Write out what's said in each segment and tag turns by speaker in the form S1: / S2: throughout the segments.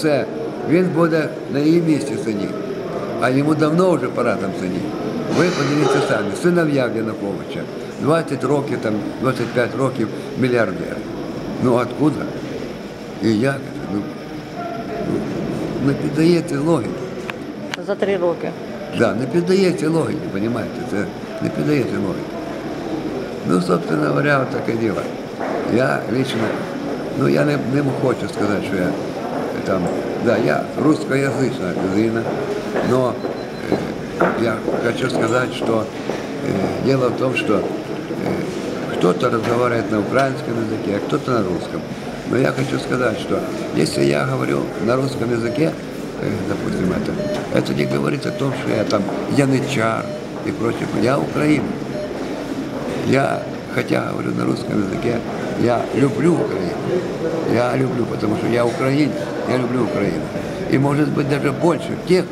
S1: Все, він буде на її місці сидіти. А йому давно вже пора там сидіти. Ви подивіться самі, синов'я Януковича, 20 років, там, 25 років мільярдер. Ну откуда? І як? Ну, ну, не піддається логіки.
S2: За три роки.
S1: Да, не піддається логіки, розумієте? Це не піддається логіки. Ну, собственно говоря, таке діло. Я лично, ну я не, не хочу сказати, що я там, да, я русскоязычная людина, но э, я хочу сказать, что э, дело в том, что э, кто-то разговаривает на украинском языке, а кто-то на русском. Но я хочу сказать, что если я говорю на русском языке, э, допустим, это, это не говорит о том, что я там янычар и прочее. Я украинец. Я, хотя говорю на русском языке, я люблю Украину. Я люблю, потому что я украинец, я люблю Украину. И может быть даже больше тех,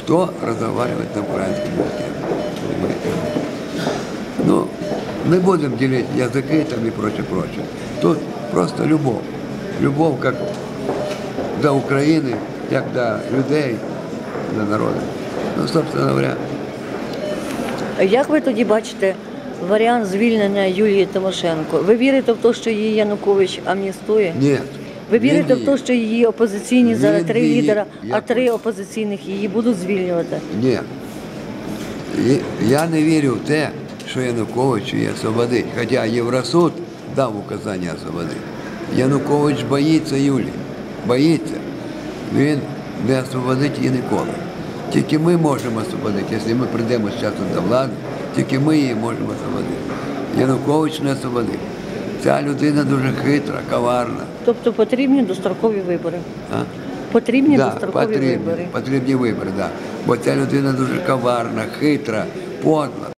S1: кто разговаривает на украинском языке. Понимаете? Ну, не будем делить языки там и прочее, прочее. Тут просто любовь. Любовь как до України, як до людей, до народу. Ну, собственно говоря,
S2: Як ви тоді бачите Варіант звільнення Юлії Тимошенко? Ви вірите в те, що її Янукович амністує?
S1: ні.
S2: Ви вірите в те, що її опозиційні зараз три лідера, а три опозиційних її будуть звільнювати?
S1: Ні. Я не вірю в те, що Янукович її освободить. Хоча Євросуд дав указання освободити. Янукович боїться Юлії. Боїться. Він не освободить її ніколи. Тільки ми можемо освободити. Якщо ми прийдемо з часом до влади, тільки ми її можемо освободити. Янукович не освободить. Ця людина дуже хитра, коварна.
S2: Тобто потрібні дострокові вибори.
S1: А?
S2: Потрібні
S1: Да,
S2: дострокові
S1: потрібні,
S2: вибори.
S1: потрібні вибори, да. Бо ця людина дуже коварна, хитра, подла.